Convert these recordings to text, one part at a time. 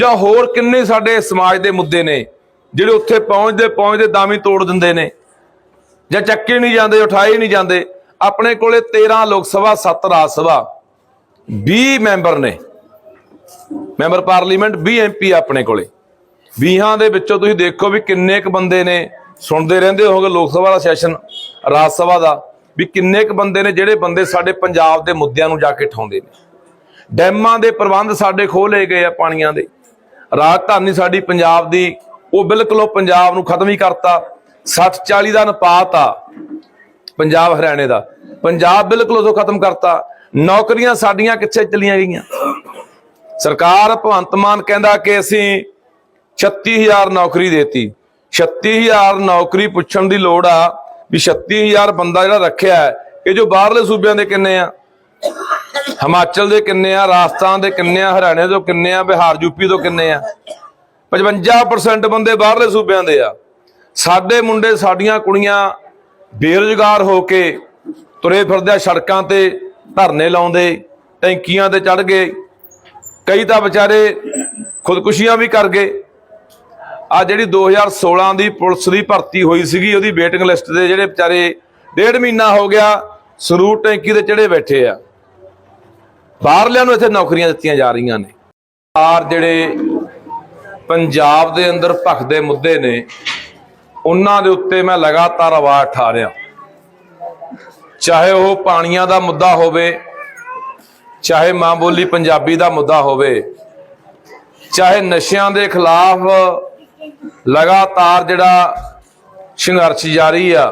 ਜਾਂ ਹੋਰ ਕਿੰਨੇ ਸਾਡੇ ਸਮਾਜ ਦੇ ਮੁੱਦੇ ਨੇ, ਜਿਹੜੇ ਉੱਥੇ ਪਹੁੰਚਦੇ ਪਹੁੰਚਦੇ ਦਾਮੀ ਤੋੜ ਦਿੰਦੇ ਨੇ, ਜਾਂ ਚੱਕੇ ਨਹੀਂ ਜਾਂਦੇ, ਉਠਾਏ ਨਹੀਂ ਜਾਂਦੇ, ਆਪਣੇ ਕੋਲੇ 13 ਲੋਕ ਸਭਾ 7 ਰਾਜ ਸਭਾ 20 ਮੈਂਬਰ ਨੇ। ਮੈਂਬਰ ਪਾਰਲੀਮੈਂਟ 20 ਐਮਪੀ ਆਪਣੇ ਕੋਲੇ। 20 ਦੇ ਵਿੱਚੋਂ ਤੁਸੀਂ ਦੇਖੋ ਵੀ ਕਿੰਨੇ ਕੁ ਬੰਦੇ ਨੇ, ਸੁਣਦੇ ਰਹਿੰਦੇ ਹੋਗੇ ਲੋਕ ਸਭਾ ਦਾ ਸੈਸ਼ਨ, ਰਾਜ ਸਭਾ ਦਾ, ਵੀ ਕਿੰਨੇ ਕੁ ਬੰਦੇ ਨੇ ਜਿਹੜੇ ਬੰਦੇ ਸਾਡੇ ਪੰਜਾਬ ਦੇ ਮੁੱਦਿਆਂ ਨੂੰ ਜਾ ਕੇ ਠਾਉਂਦੇ ਨੇ। ਡੈਮਾਂ ਦੇ ਪ੍ਰਬੰਧ ਸਾਡੇ ਖੋਹ ਲਏ ਗਏ ਆ ਪਾਣੀਆਂ ਦੇ। ਰਾਜਧਾਨੀ ਸਾਡੀ ਪੰਜਾਬ ਦੀ, ਉਹ ਬਿਲਕੁਲ ਉਹ ਪੰਜਾਬ ਨੂੰ ਖਤਮ ਹੀ ਕਰਤਾ। 60 40 ਦਾ ਅਨੁਪਾਤ ਆ, ਪੰਜਾਬ ਹਰਿਆਣੇ ਦਾ। ਪੰਜਾਬ ਬਿਲਕੁਲ ਉਦੋਂ ਖਤਮ ਕਰਤਾ, ਨੌਕਰੀਆਂ ਸਾਡੀਆਂ ਕਿੱਥੇ ਚਲੀਆਂ ਗਈਆਂ? ਸਰਕਾਰ ਭਗਵੰਤ ਮਾਨ ਕਹਿੰਦਾ ਕਿ ਅਸੀਂ 36000 ਨੌਕਰੀ ਦੇਤੀ। 36000 ਨੌਕਰੀ ਪੁੱਛਣ ਦੀ ਲੋੜ ਆ ਵੀ 36000 ਬੰਦਾ ਜਿਹੜਾ ਰੱਖਿਆ ਇਹ ਜੋ ਬਾਹਰਲੇ ਸੂਬਿਆਂ ਦੇ ਕਿੰਨੇ ਆ? ਹਿਮਾਚਲ ਦੇ ਕਿੰਨੇ ਆ, ਰਾਜਸਥਾਨ ਦੇ ਕਿੰਨੇ ਆ, ਹਰਿਆਣੇ ਤੋਂ ਕਿੰਨੇ ਆ, ਬਿਹਾਰ, ਯੂਪੀ ਤੋਂ ਕਿੰਨੇ ਆ? 55% ਬੰਦੇ ਬਾਹਰਲੇ ਸੂਬਿਆਂ ਦੇ ਆ। ਸਾਡੇ ਮੁੰਡੇ, ਸਾਡੀਆਂ ਕੁੜੀਆਂ ਬੇਰੁਜ਼ਗਾਰ ਹੋ ਕੇ ਤੁਰੇ ਫਿਰਦੇ ਆ ਸੜਕਾਂ ਤੇ, ਧਰਨੇ ਲਾਉਂਦੇ, ਟੈਂਕੀਆਂ ਤੇ ਚੜ ਗਏ। ਕਈ ਤਾਂ ਵਿਚਾਰੇ ਖੁਦਕੁਸ਼ੀਆਂ ਵੀ ਕਰ ਗਏ। ਆ ਜਿਹੜੀ 2016 ਦੀ ਪੁਲਿਸ ਦੀ ਭਰਤੀ ਹੋਈ ਸੀਗੀ, ਉਹਦੀ ਵੇਟਿੰਗ ਲਿਸਟ ਦੇ ਜਿਹੜੇ ਵਿਚਾਰੇ ਡੇਢ ਮਹੀਨਾ ਹੋ ਗਿਆ ਸਰੂਰ ਟੈਂਕੀ ਤੇ ਚੜੇ ਬੈਠੇ ਆ। ਬਾਹਰਲਿਆਂ ਨੂੰ ਇੱਥੇ ਨੌਕਰੀਆਂ ਦਿੱਤੀਆਂ ਜਾ ਰਹੀਆਂ ਨੇ। ਆਰ ਜਿਹੜੇ ਪੰਜਾਬ ਦੇ ਅੰਦਰ ਭਖਦੇ ਮੁੱਦੇ ਨੇ, ਉਹਨਾਂ ਦੇ ਉੱਤੇ ਮੈਂ ਲਗਾਤਾਰ ਆਵਾਜ਼ ਉਠਾ ਰਿਹਾ। ਚਾਹੇ ਉਹ ਪਾਣੀਆਂ ਦਾ ਮੁੱਦਾ ਹੋਵੇ, ਚਾਹੇ ਮਾਂ ਬੋਲੀ ਪੰਜਾਬੀ ਦਾ ਮੁੱਦਾ ਹੋਵੇ, ਚਾਹੇ ਨਸ਼ਿਆਂ ਦੇ ਖਿਲਾਫ ਲਗਾਤਾਰ ਜਿਹੜਾ ਸੰਘਰਸ਼ ਜਾਰੀ ਆ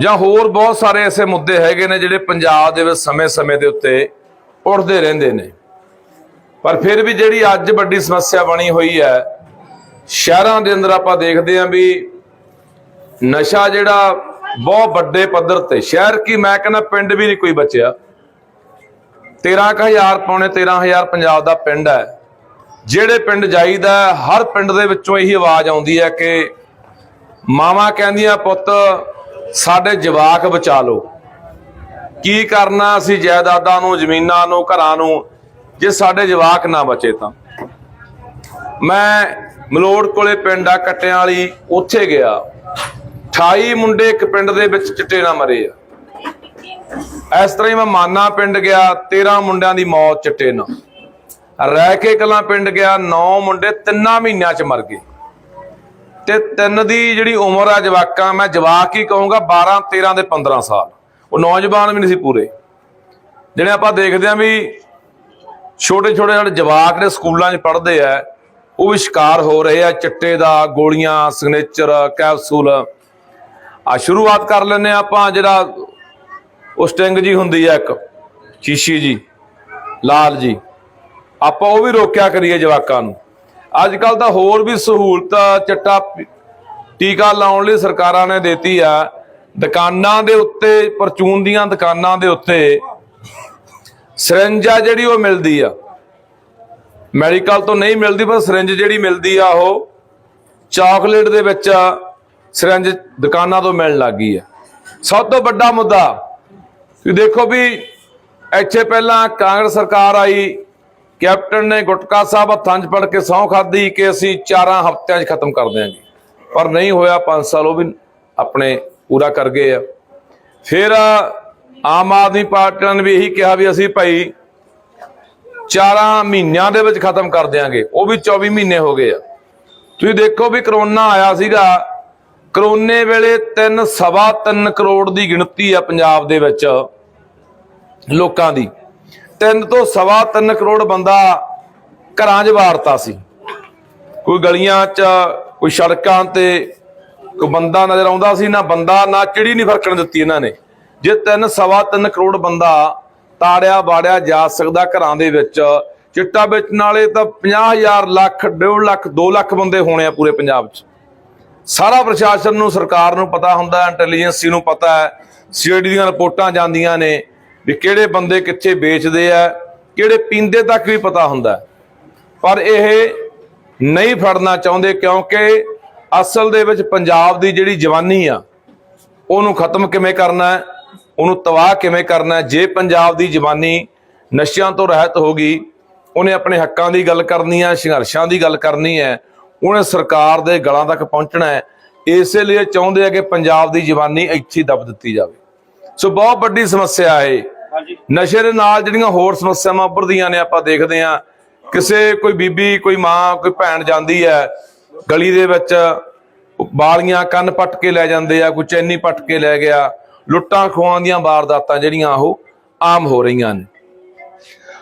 ਜਾਂ ਹੋਰ ਬਹੁਤ ਸਾਰੇ ਐਸੇ ਮੁੱਦੇ ਹੈਗੇ ਨੇ ਜਿਹੜੇ ਪੰਜਾਬ ਦੇ ਵਿੱਚ ਸਮੇਂ-ਸਮੇਂ ਦੇ ਉੱਤੇ ਉੱਠਦੇ ਰਹਿੰਦੇ ਨੇ। ਪਰ ਫਿਰ ਵੀ ਜਿਹੜੀ ਅੱਜ ਵੱਡੀ ਸਮੱਸਿਆ ਬਣੀ ਹੋਈ ਹੈ, ਸ਼ਹਿਰਾਂ ਦੇ ਅੰਦਰ ਆਪਾਂ ਦੇਖਦੇ ਆਂ ਵੀ ਨਸ਼ਾ ਜਿਹੜਾ ਬਹੁਤ ਵੱਡੇ ਪੱਧਰ ਤੇ, ਸ਼ਹਿਰ ਕੀ ਮੈਂ ਕਹਿੰਦਾ ਪਿੰਡ ਵੀ ਨਹੀਂ ਕੋਈ ਬਚਿਆ। 13000 ਪੌਣੇ 13000 ਪੰਜਾਬ ਦਾ ਪਿੰਡ ਹੈ। ਜਿਹੜੇ ਪਿੰਡ ਜਾਈਦਾ, ਹਰ ਪਿੰਡ ਦੇ ਵਿੱਚੋਂ ਇਹੀ ਆਵਾਜ਼ ਆਉਂਦੀ ਹੈ ਕਿ ਮਾਵਾਂ ਕਹਿੰਦੀਆਂ, ਪੁੱਤ ਸਾਡੇ ਜਵਾਕ ਬਚਾ ਲਓ। ਕੀ ਕਰਨਾ ਅਸੀਂ ਜਾਇਦਾਦਾਂ ਨੂੰ, ਜ਼ਮੀਨਾਂ ਨੂੰ, ਘਰਾਂ ਨੂੰ? ਜੇ ਸਾਡੇ ਜਵਾਕ ਨਾ ਬਚੇ ਤਾਂ। ਮੈਂ ਮਲੋੜ ਕੋਲੇ ਪਿੰਡ ਆ, ਕੱਟਿਆਂ ਵਾਲੀ, ਉੱਥੇ ਗਿਆ। 28 ਮੁੰਡੇ ਇੱਕ ਪਿੰਡ ਦੇ ਵਿੱਚ ਚਿੱਟੇ ਨਾਲ ਮਰੇ ਆ। ਇਸ ਤਰ੍ਹਾਂ ਹੀ ਮੈਂ ਮਾਨਾ ਪਿੰਡ ਗਿਆ 13 ਮੁੰਡਿਆਂ ਦੀ ਮੌਤ ਚਿੱਟੇ ਨਾਲ। ਰਹਿ ਕੇ ਕਲਾਂ ਪਿੰਡ ਗਿਆ 9 ਮੁੰਡੇ ਤਿੰਨਾਂ ਮਹੀਨਿਆਂ ਚ ਮਰ ਗਏ। ਤੇ ਤਿੰਨ ਦੀ ਜਿਹੜੀ ਉਮਰ ਆ ਜਵਾਕਾਂ, ਮੈਂ ਜਵਾਕ ਹੀ ਕਹੂੰਗਾ 12 13 ਦੇ 15 ਸਾਲ। ਉਹ ਨੌਜਵਾਨ ਵੀ ਨਹੀਂ ਸੀ ਪੂਰੇ। ਜਿਹੜੇ ਆਪਾਂ ਦੇਖਦੇ ਆਂ ਵੀ ਛੋਟੇ ਛੋਟੇ ਜਿਹੜੇ ਜਵਾਕ ਨੇ ਸਕੂਲਾਂ 'ਚ ਪੜ੍ਹਦੇ ਆ, ਉਹ ਵੀ ਸ਼ਿਕਾਰ ਹੋ ਰਹੇ ਆ, ਚਿੱਟੇ ਦਾ, ਗੋਲੀਆਂ ਸਿਗਨੇਚਰ ਕੈਪਸੂਲ ਆ ਸ਼ੁਰੂਆਤ ਕਰ ਲੈਨੇ ਆਪਾਂ ਜਿਹੜਾ ਉਹ ਸਟਿੰਗ ਜੀ ਹੁੰਦੀ ਆ ਇੱਕ, ਸ਼ੀਸ਼ੀ ਜੀ, ਲਾਲ ਜੀ। ਆਪਾਂ ਉਹ ਵੀ ਰੋਕਿਆ ਕਰੀਏ ਜਵਾਕਾਂ ਨੂੰ। ਅੱਜ ਕੱਲ ਤਾਂ ਹੋਰ ਵੀ ਸਹੂਲਤ, ਚਿੱਟਾ ਟੀਕਾ ਲਾਉਣ ਲਈ ਸਰਕਾਰਾਂ ਨੇ ਦਿੱਤੀ ਆ। ਦੁਕਾਨਾਂ ਦੇ ਉੱਤੇ, ਪਰਚੂਨ ਦੀਆਂ ਦੁਕਾਨਾਂ ਦੇ ਉੱਤੇ ਸਿਰੰਜਾ ਜਿਹੜੀ ਉਹ ਮਿਲਦੀ ਆ। ਮੈਡੀਕਲ ਤੋਂ ਨਹੀਂ ਮਿਲਦੀ, ਪਰ ਸਿਰੰਜ ਜਿਹੜੀ ਮਿਲਦੀ ਆ, ਉਹ ਚਾਕਲੇਟ ਦੇ ਵਿੱਚ ਸਿਰੰਜ ਦੁਕਾਨਾਂ ਤੋਂ ਮਿਲਣ ਲੱਗੀ ਆ। ਸਭ ਤੋਂ ਵੱਡਾ ਮੁੱਦਾ, ਤੁਸੀਂ ਦੇਖੋ ਵੀ ਇੱਥੇ ਪਹਿਲਾਂ ਕਾਂਗਰਸ ਸਰਕਾਰ ਆਈ ਕੈਪਟਨ ਨੇ ਗੁਟਕਾ ਸਾਹਿਬ ਹੱਥਾਂ 'ਚ ਫੜ ਕੇ ਸਹੁੰ ਖਾਦੀ ਕਿ ਅਸੀਂ ਚਾਰਾਂ ਹਫ਼ਤਿਆਂ 'ਚ ਖਤਮ ਕਰ ਦਿਆਂਗੇ। ਪਰ ਨਹੀਂ ਹੋਇਆ 5 ਸਾਲ ਉਹ ਵੀ ਆਪਣੇ ਪੂਰਾ ਕਰ ਗਏ ਆ। ਫਿਰ ਆਮ ਆਦਮੀ ਪਾਰਟੀ ਨੇ ਵੀ ਇਹੀ ਕਿਹਾ ਵੀ ਅਸੀਂ ਭਾਈ ਚਾਰਾਂ ਮਹੀਨਿਆਂ ਦੇ ਵਿੱਚ ਖਤਮ ਕਰ ਦਿਆਂਗੇ। ਉਹ ਵੀ 24 ਮਹੀਨੇ ਹੋ ਗਏ ਆ। ਤੁਸੀਂ ਦੇਖੋ ਵੀ ਕਰੋਨਾ ਆਇਆ ਸੀਗਾ। ਕਰੋਨੇ ਵੇਲੇ 3 ਸਵਾ 3 ਕਰੋੜ ਦੀ ਗਿਣਤੀ ਆ ਪੰਜਾਬ ਦੇ ਵਿੱਚ ਲੋਕਾਂ ਦੀ। 3 ਤੋਂ ਸਵਾ 3 ਕਰੋੜ ਬੰਦਾ ਘਰਾਂ 'ਚ ਵਾਰਤਾ ਸੀ। ਕੋਈ ਗਲੀਆਂ 'ਚ, ਕੋਈ ਸੜਕਾਂ ਤੇ, ਕੋਈ ਬੰਦਾ ਨਜ਼ਰ ਆਉਂਦਾ ਸੀ, ਨਾ ਬੰਦਾ, ਨਾ ਚਿੜੀ ਨਹੀਂ ਫਰਕਣ ਦਿੱਤੀ ਇਹਨਾਂ ਨੇ। ਜੇ 3 ਸਵਾ 3 ਕਰੋੜ ਬੰਦਾ ਤਾੜਿਆ ਬਾੜਿਆ ਜਾ ਸਕਦਾ ਘਰਾਂ ਦੇ ਵਿੱਚ, ਚਿੱਟਾ ਵੇਚਣ ਵਾਲੇ ਤਾਂ 50000 ਲੱਖ 1.5 ਲੱਖ 2 ਲੱਖ ਬੰਦੇ ਹੋਣੇ ਆ ਪੂਰੇ ਪੰਜਾਬ 'ਚ। ਸਾਰਾ ਪ੍ਰਸ਼ਾਸਨ ਨੂੰ, ਸਰਕਾਰ ਨੂੰ ਪਤਾ ਹੁੰਦਾ, ਇੰਟੈਲੀਜੈਂਸੀ ਨੂੰ ਪਤਾ ਹੈ। ਸੀਆਈਡੀ ਦੀਆਂ ਰਿਪੋਰਟਾਂ ਜਾਂਦੀਆਂ ਨੇ। ਵੀ ਕਿਹੜੇ ਬੰਦੇ ਕਿੱਥੇ ਵੇਚਦੇ ਆ, ਕਿਹੜੇ ਪੀਂਦੇ ਤੱਕ ਵੀ ਪਤਾ ਹੁੰਦਾ ਪਰ ਇਹ ਨਹੀਂ ਫੜਨਾ ਚਾਹੁੰਦੇ ਕਿਉਂਕਿ ਅਸਲ ਦੇ ਵਿੱਚ ਪੰਜਾਬ ਦੀ ਜਿਹੜੀ ਜਵਾਨੀ ਆ, ਉਹਨੂੰ ਖਤਮ ਕਿਵੇਂ ਕਰਨਾ ਹੈ, ਉਹਨੂੰ ਤਬਾਹ ਕਿਵੇਂ ਕਰਨਾ ਜੇ ਪੰਜਾਬ ਦੀ ਜਵਾਨੀ ਨਸ਼ਿਆਂ ਤੋਂ ਰਹਿਤ ਹੋ ਗਈ, ਉਹਨੇ ਆਪਣੇ ਹੱਕਾਂ ਦੀ ਗੱਲ ਕਰਨੀ ਹੈ, ਸੰਘਰਸ਼ਾਂ ਦੀ ਗੱਲ ਕਰਨੀ ਹੈ, ਉਹਨੇ ਸਰਕਾਰ ਦੇ ਗਲਾਂ ਤੱਕ ਪਹੁੰਚਣਾ ਹੈ, ਇਸੇ ਲਈ ਇਹ ਚਾਹੁੰਦੇ ਆ ਕਿ ਪੰਜਾਬ ਦੀ ਜਵਾਨੀ ਇੱਥੇ ਹੀ ਦਬ ਦਿੱਤੀ ਜਾਵੇ ਸੋ ਬਹੁਤ ਵੱਡੀ ਸਮੱਸਿਆ ਹੈ ਇਹ। ਨਸ਼ੇ ਦੇ ਨਾਲ ਜਿਹੜੀਆਂ ਹੋਰ ਸਮੱਸਿਆਵਾਂ ਉੱਭਰਦੀਆਂ ਨੇ ਆਪਾਂ ਦੇਖਦੇ ਆ ਕਿਸੇ ਕੋਈ ਬੀਬੀ, ਕੋਈ ਮਾਂ, ਕੋਈ ਭੈਣ ਜਾਂਦੀ ਹੈ, ਗਲੀ ਦੇ ਵਿੱਚ ਬਾਲੀਆਂ ਕੰਨ ਪੱਟ ਕੇ ਲੈ ਜਾਂਦੇ ਆ, ਕੋਈ ਚੈਨੀ ਪੱਟ ਕੇ ਲੈ ਗਿਆ, ਲੁੱਟਾਂ ਖੋਹਾਂ ਦੀਆਂ ਵਾਰਦਾਤਾਂ ਜਿਹੜੀਆਂ ਉਹ ਆਮ ਹੋ ਰਹੀਆਂ ਨੇ।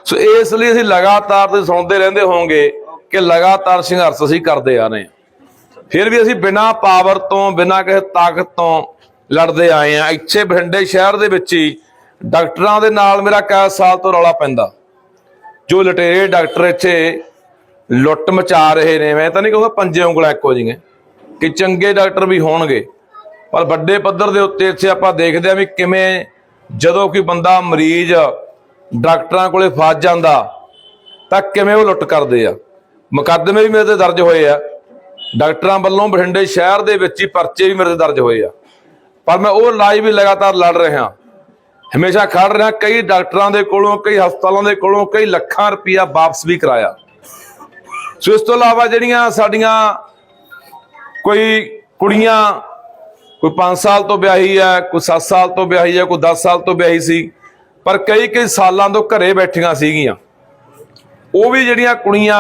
ਸੋ ਇਸ ਲਈ ਅਸੀਂ ਲਗਾਤਾਰ ਤੁਸੀਂ ਸੁਣਦੇ ਰਹਿੰਦੇ ਹੋਵੋਗੇ ਕਿ ਲਗਾਤਾਰ ਸੰਘਰਸ਼ ਅਸੀਂ ਕਰਦੇ ਆ ਰਹੇ ਹਾਂ। ਫਿਰ ਵੀ ਅਸੀਂ ਬਿਨਾਂ ਪਾਵਰ ਤੋਂ, ਬਿਨਾਂ ਕਿਸੇ ਤਾਕਤ ਤੋਂ ਲੜਦੇ ਆਏ ਆ ਇੱਥੇ ਬਠਿੰਡੇ ਸ਼ਹਿਰ ਦੇ ਵਿੱਚ ਹੀ ਡਾਕਟਰਾਂ ਦੇ ਨਾਲ ਮੇਰਾ ਕਈ ਸਾਲ ਤੋਂ ਰੌਲਾ ਪੈਂਦਾ। ਜੋ ਲਟੇਰੇ ਡਾਕਟਰ ਇੱਥੇ ਲੁੱਟ ਮਚਾ ਰਹੇ ਨੇ, ਮੈਂ ਤਾਂ ਨਹੀਂ ਕਹੂੰਗਾ ਪੰਜੇ ਉਂਗਲਾਂ ਇੱਕੋ ਜਿਹੀਆਂ। ਕਿ ਚੰਗੇ ਡਾਕਟਰ ਵੀ ਹੋਣਗੇ, ਪਰ ਵੱਡੇ ਪੱਧਰ ਦੇ ਉੱਤੇ ਇੱਥੇ ਆਪਾਂ ਦੇਖਦੇ ਆ ਵੀ ਕਿਵੇਂ ਜਦੋਂ ਕੋਈ ਬੰਦਾ ਮਰੀਜ਼ ਡਾਕਟਰਾਂ ਕੋਲੇ ਫਸ ਜਾਂਦਾ, ਤਾਂ ਕਿਵੇਂ ਉਹ ਲੁੱਟ ਕਰਦੇ ਆ। ਮੁਕੱਦਮੇ ਵੀ ਮੇਰੇ ਤੇ ਦਰਜ ਹੋਏ ਆ। ਡਾਕਟਰਾਂ ਵੱਲੋਂ ਬਠਿੰਡੇ ਸ਼ਹਿਰ ਦੇ ਵਿੱਚ ਹੀ ਪਰਚੇ ਵੀ ਮੇਰੇ ਤੇ ਦਰਜ ਹੋਏ ਆ। ਪਰ ਮੈਂ ਉਹ ਲੜਾਈ ਵੀ ਲਗਾਤਾਰ ਲੜ ਰਿਹਾ। ਹਮੇਸ਼ਾ ਖੜ ਰਿਹਾ, ਕਈ ਡਾਕਟਰਾਂ ਦੇ ਕੋਲੋਂ, ਕਈ ਹਸਪਤਾਲਾਂ ਦੇ ਕੋਲੋਂ, ਕਈ ਲੱਖਾਂ ਰੁਪਇਆ ਵਾਪਸ ਵੀ ਕਰਾਇਆ। ਸੋ ਇਸ ਤੋਂ ਇਲਾਵਾ ਜਿਹੜੀਆਂ ਸਾਡੀਆਂ ਕੋਈ ਕੁੜੀਆਂ, ਕੋਈ 5 ਸਾਲ ਤੋਂ ਵਿਆਹੀ ਹੈ, ਕੋਈ 7 ਸਾਲ ਤੋਂ ਵਿਆਹੀ ਹੈ, ਕੋਈ 10 ਸਾਲ ਤੋਂ ਵਿਆਹੀ ਸੀ, ਪਰ ਕਈ ਕਈ ਸਾਲਾਂ ਤੋਂ ਘਰੇ ਬੈਠੀਆਂ ਸੀਗੀਆਂ। ਉਹ ਵੀ ਜਿਹੜੀਆਂ ਕੁੜੀਆਂ